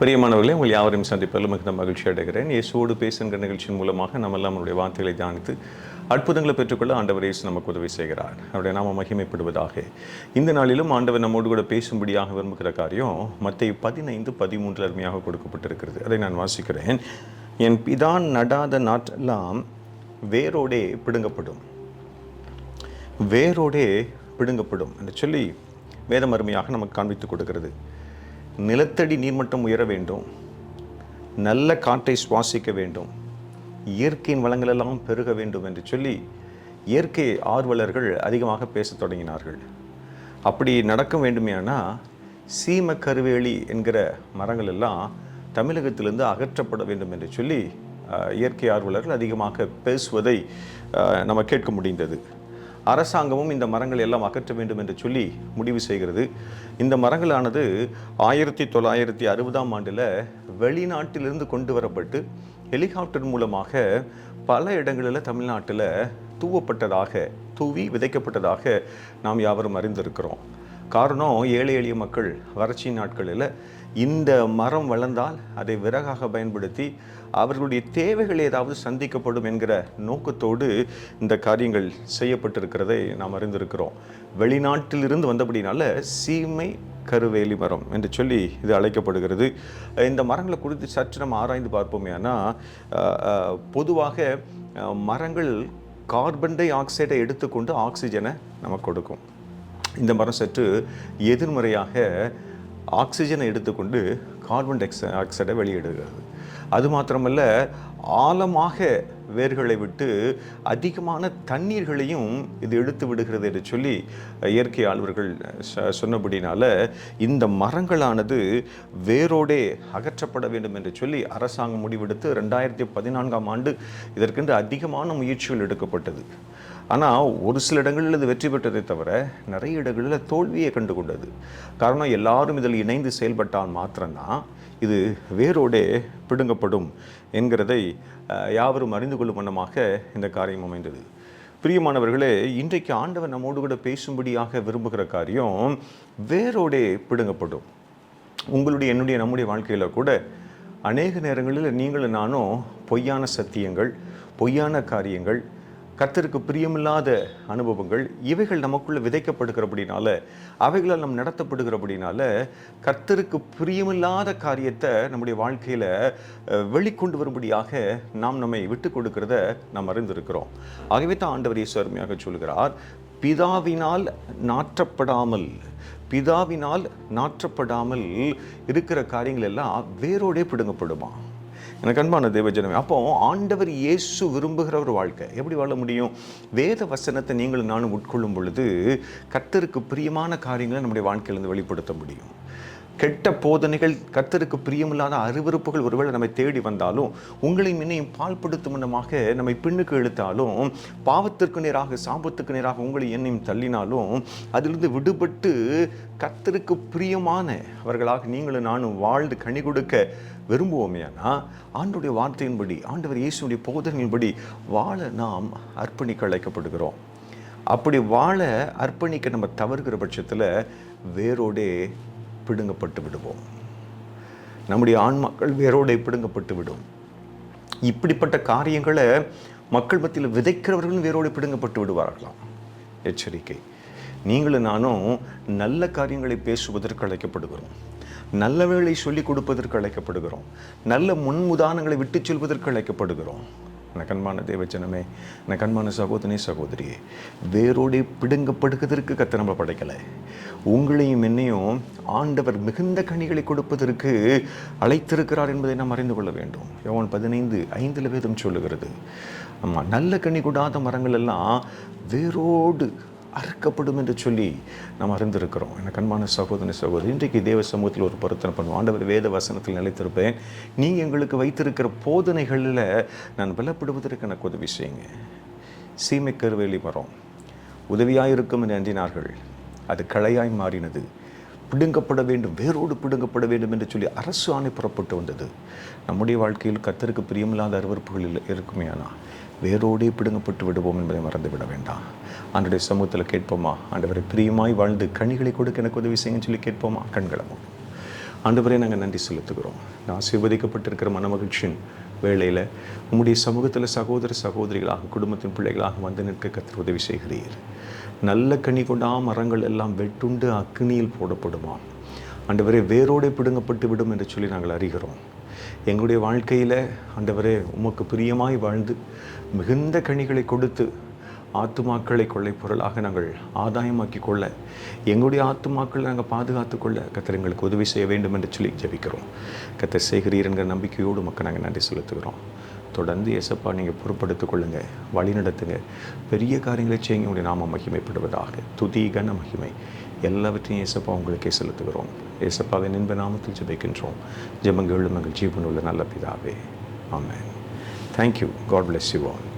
பிரியமானவர்களே உங்கள் யாவரையும் சந்திப்பதில் மிகுந்த மகிழ்ச்சி அடைகிறேன். இயேசுவோடு பேசுகின்ற நிகழ்ச்சியின் மூலமாக நம்ம எல்லாம் நம்முடைய வார்த்தைகளை தியானித்து அற்புதங்களை பெற்றுக்கொள்ள ஆண்டவர் இயேசு நமக்கு உதவி செய்கிறார். அவருடைய நாம மகிமைப்படுவதாக. இந்த நாளிலும் ஆண்டவர் நம்மோடு கூட பேசும்படியாக விரும்புகிற காரியம் மற்ற பதினைந்து பதிமூன்று அருமையாக கொடுக்கப்பட்டிருக்கிறது. அதை நான் வாசிக்கிறேன். என் பிதான் நடாத நாட்டெல்லாம் வேரோடே பிடுங்கப்படும். வேரோடே பிடுங்கப்படும் என்று சொல்லி வேதம் அருமையாக நமக்கு காண்பித்து கொடுக்கிறது. நிலத்தடி நீர்மட்டம் உயர வேண்டும். நல்ல காற்றை சுவாசிக்க வேண்டும். இயற்கையின் வளங்களெல்லாம் பெருக வேண்டும் என்று சொல்லி இயற்கை ஆர்வலர்கள் அதிகமாக பேசத் தொடங்கினார்கள். அப்படி நடக்க வேண்டுமேனால் சீம கருவேலி என்கிற மரங்கள் எல்லாம் தமிழகத்திலிருந்து அகற்றப்பட வேண்டும் என்று சொல்லி இயற்கை ஆர்வலர்கள் அதிகமாக பேசுவதை நம்ம கேட்க முடிந்தது. அரசாங்கமும் இந்த மரங்கள் எல்லாம் அகற்ற வேண்டும் என்று சொல்லி முடிவு செய்கிறது. இந்த மரங்களானது ஆயிரத்தி தொள்ளாயிரத்தி அறுபதாம் ஆண்டில் வெளிநாட்டிலிருந்து கொண்டு வரப்பட்டு ஹெலிகாப்டர் மூலமாக பல இடங்களில் தமிழ்நாட்டில் தூவப்பட்டதாக தூவி விதைக்கப்பட்டதாக நாம் யாவரும் அறிந்திருக்கிறோம். காரணம் ஏழை எளிய மக்கள் வறட்சி நாட்களில் இந்த மரம் வளர்ந்தால் அதை விறகாக பயன்படுத்தி அவர்களுடைய தேவைகள் ஏதாவது சந்திக்கப்படும் என்கிற நோக்கத்தோடு இந்த காரியங்கள் செய்யப்பட்டிருக்கிறதை நாம் அறிந்திருக்கிறோம். வெளிநாட்டிலிருந்து வந்தபடினால சீமை கருவேலி மரம் என்று சொல்லி இது அழைக்கப்படுகிறது. இந்த மரங்களை குறித்து சற்று நம்ம ஆராய்ந்து பார்ப்போமே ஆனால் பொதுவாக மரங்கள் கார்பன் டை ஆக்சைடை எடுத்துக்கொண்டு ஆக்சிஜனை நமக்கு கொடுக்கும். இந்த மரம் சற்று எதிர்மறையாக ஆக்சிஜனை எடுத்துக்கொண்டு கார்பன் டை ஆக்சைடை வெளியிடுகிறது. அது மாத்திரமல்ல ஆழமாக வேர்களை விட்டு அதிகமான தண்ணீர்களையும் இது எடுத்து விடுகிறது என்று சொல்லி இயற்கை ஆழ்வர்கள் சொன்னபடினால இந்த மரங்களானது வேரோடே அகற்றப்பட வேண்டும் என்று சொல்லி அரசாங்கம் முடிவெடுத்து ரெண்டாயிரத்தி பதினான்காம் ஆண்டு இதற்கென்று அதிகமான முயற்சிகள் எடுக்கப்பட்டது. ஆனால் ஒரு சில இடங்களில் இது வெற்றி பெற்றதை தவிர நிறைய இடங்களில் தோல்வியை கண்டு கொண்டது காரணம் எல்லாரும் இதில் இணைந்து செயல்பட்டால் மாத்திரம்தான் இது வேரோடே பிடுங்கப்படும் என்கிறதை யாவரும் அறிந்து கொள்ளும் வண்ணமாக இந்த காரியம் அமைந்தது. பிரியமானவர்களே இன்றைக்கு ஆண்டவர் நம்மோடு கூட பேசும்படியாக விரும்புகிற காரியம் வேரோடே பிடுங்கப்படும். உங்களுடைய என்னுடைய நம்முடைய வாழ்க்கையில் கூட அநேக நேரங்களில் நீங்களும் நானும் பொய்யான சத்தியங்கள் பொய்யான காரியங்கள் கர்த்தருக்கு பிரியமில்லாத அனுபவங்கள் இவைகள் நமக்குள்ள விதைக்கப்படுகிறபடினால அவைகளால் நம் நடத்தப்படுகிறபடினால கர்த்தருக்கு பிரியமில்லாத காரியத்தை நம்முடைய வாழ்க்கையில் வெளிக்கொண்டு வரும்படியாக நாம் நம்மை விட்டு கொடுக்கிறத நாம் அறிந்திருக்கிறோம். ஆகவே தான் ஆண்டவர் இயேசு அருமையாக சொல்கிறார் பிதாவினால் நாற்றப்படாமல் பிதாவினால் நாற்றப்படாமல் இருக்கிற காரியங்கள் எல்லாம் வேரோடே பிடுங்கப்படுமா? எனக்கு அன்பான தேவஜனமே அப்போ ஆண்டவர் இயேசு விரும்புகிற ஒரு வாழ்க்கை எப்படி வாழ முடியும்? வேத வசனத்தை நீங்களும் நானும் உட்கொள்ளும் பொழுது கர்த்தருக்கு பிரியமான காரியங்களை நம்முடைய வாழ்க்கையிலிருந்து வெளிப்படுத்த முடியும். கெட்ட போதனைகள் கர்த்தருக்கு பிரியமில்லாத அருவருப்புகள் ஒருவேளை நம்மை தேடி வந்தாலும் உங்களை இன்னையும் பால்படுத்தும் விதமாக நம்மை பின்னுக்கு இழுத்தாலும் பாவத்திற்கு நேராக சாபத்துக்கு நேராக உங்களை என்னையும் தள்ளினாலும் அதிலிருந்து விடுபட்டு கர்த்தருக்கு பிரியமான அவர்களாக நீங்களும் நானும் வாழ்ந்து கனி கொடுக்க விரும்புவோமேனா ஆண்டுடைய வார்த்தையின்படி ஆண்டவர் இயேசுடைய போதனையின்படி வாழ நாம் அர்ப்பணிக்க அழைக்கப்படுகிறோம். அப்படி வாழ அர்ப்பணிக்க நம்ம தவறுகிற பட்சத்தில் வேரோடே பிடுங்கப்பட்டு விடுவோம். நம்முடைய ஆன்மாக்கள் வேரோடே பிடுங்கப்பட்டு விடும். இப்படிப்பட்ட காரியங்களை மக்கள் மத்தியில் விதைக்கிறவர்களும் வேரோடு பிடுங்கப்பட்டு விடுவார்களாம். எச்சரிக்கை. நீங்களும் நானும் நல்ல காரியங்களை பேசுவதற்கு அழைக்கப்படுகிறோம். நல்ல வேளை சொல்லிக் கொடுப்பதற்கு அழைக்கப்படுகிறோம். நல்ல முன்முதானங்களை விட்டுச் செல்வதற்கு அழைக்கப்படுகிறோம். எனக்கு அன்பான தேவச்சனமே எனக்கு அன்பான சகோதரி சகோதரியே வேரோடு பிடுங்கப்படுவதற்கு கத்த படைக்கலை. உங்களையும் என்னையும் ஆண்டவர் மிகுந்த கனிகளை கொடுப்பதற்கு அழைத்திருக்கிறார் என்பதை நாம் அறிந்து கொள்ள வேண்டும். யோன் பதினைந்து ஐந்தில் வேதம் சொல்லுகிறது. ஆமாம் நல்ல கனி கொடாத மரங்கள் எல்லாம் வேரோடு அறுக்கப்படும் என்று சொல்லி நாம் அறிந்திருக்கிறோம். எனக்கு அன்பான சகோதரி சகோதரி இன்றைக்கு தேவ சமூகத்தில் ஒரு பொருத்தனை பண்ணுவோம். ஆண்டவர் வேத வசனத்தில் நிலைத்திருப்பேன். நீங்கள் எங்களுக்கு வைத்திருக்கிற போதனைகளில் நான் பலப்படுவதற்கு எனக்கு உதவி செய்யுங்க. சீமை கருவேலி மரம் உதவியாக இருக்கும் என்று அஞ்சினார்கள் அது களையாய் மாறினது. பிடுங்கப்பட வேண்டும் வேரோடு பிடுங்கப்பட வேண்டும் என்று சொல்லி அரசு ஆணை புறப்பட்டு வந்தது. நம்முடைய வாழ்க்கையில் கத்தருக்கு பிரியமில்லாத அறிவறுப்புகள் இல்லை இருக்குமே ஆனால் வேரோடே பிடுங்கப்பட்டு விடுவோம் என்பதை மறந்துவிட வேண்டாம். ஆண்டுடைய சமூகத்தில் கேட்போமா? ஆண்டவரை பிரியமாய் வாழ்ந்து கனிகளை கொடுக்க எனக்கு உதவி செய்யுங்கன்னு சொல்லி கேட்போமா? கண்களமும் மூடும் நாங்கள் நன்றி செலுத்துகிறோம். இந்த ஆசீர்வதிக்கப்பட்டிருக்கிற மனமகிழ்ச்சியின் வேளையில் உம்முடைய சமூகத்தில் சகோதர சகோதரிகளாக குடும்பத்தின் பிள்ளைகளாக வந்து நிற்க கத்திர உதவி செய்கிறீர். நல்ல கனி கொண்டா மரங்கள் எல்லாம் வெட்டுண்டு அக்னியில் போடப்படுமா ஆண்டவரே வேரோடே பிடுங்கப்பட்டு விடும் என்று சொல்லி நாங்கள் அறிகிறோம். எங்களுடைய வாழ்க்கையில் ஆண்டவரே உமக்கு பிரியமாய் வாழ்ந்து மிகுந்த கனிகளை கொடுத்து ஆத்துமாக்களை கொள்ளை பொருளாக நாங்கள் ஆதாயமாக்கி கொள்ள எங்களுடைய ஆத்துமாக்களை நாங்கள் பாதுகாத்து கொள்ள கத்தர் எங்களுக்கு உதவி செய்ய வேண்டும் என்று சொல்லி ஜெபிக்கிறோம். கத்தர் செய்கிறீர் என்கிற நம்பிக்கையோடு மக்கள் நாங்கள் நன்றி செலுத்துகிறோம். தொடர்ந்து ஏசப்பா நீங்கள் பொறுப்படுத்திக் கொள்ளுங்க வழி நடத்துங்க பெரிய காரியங்களை செய்யுங்க உங்களுடைய நாம மகிமைப்படுவதாக. துதி கன மகிமை. எல்லாவற்றையும் ஏசப்பா உங்களுக்கே செலுத்துகிறோம். ஏசப்பாவின் இன்ப நாமத்தில் ஜெபிக்கின்றோம். ஜெபங்களும் எங்கள் ஜீவனுள்ள நல்ல பிதாவே. Amen. Thank you God bless you all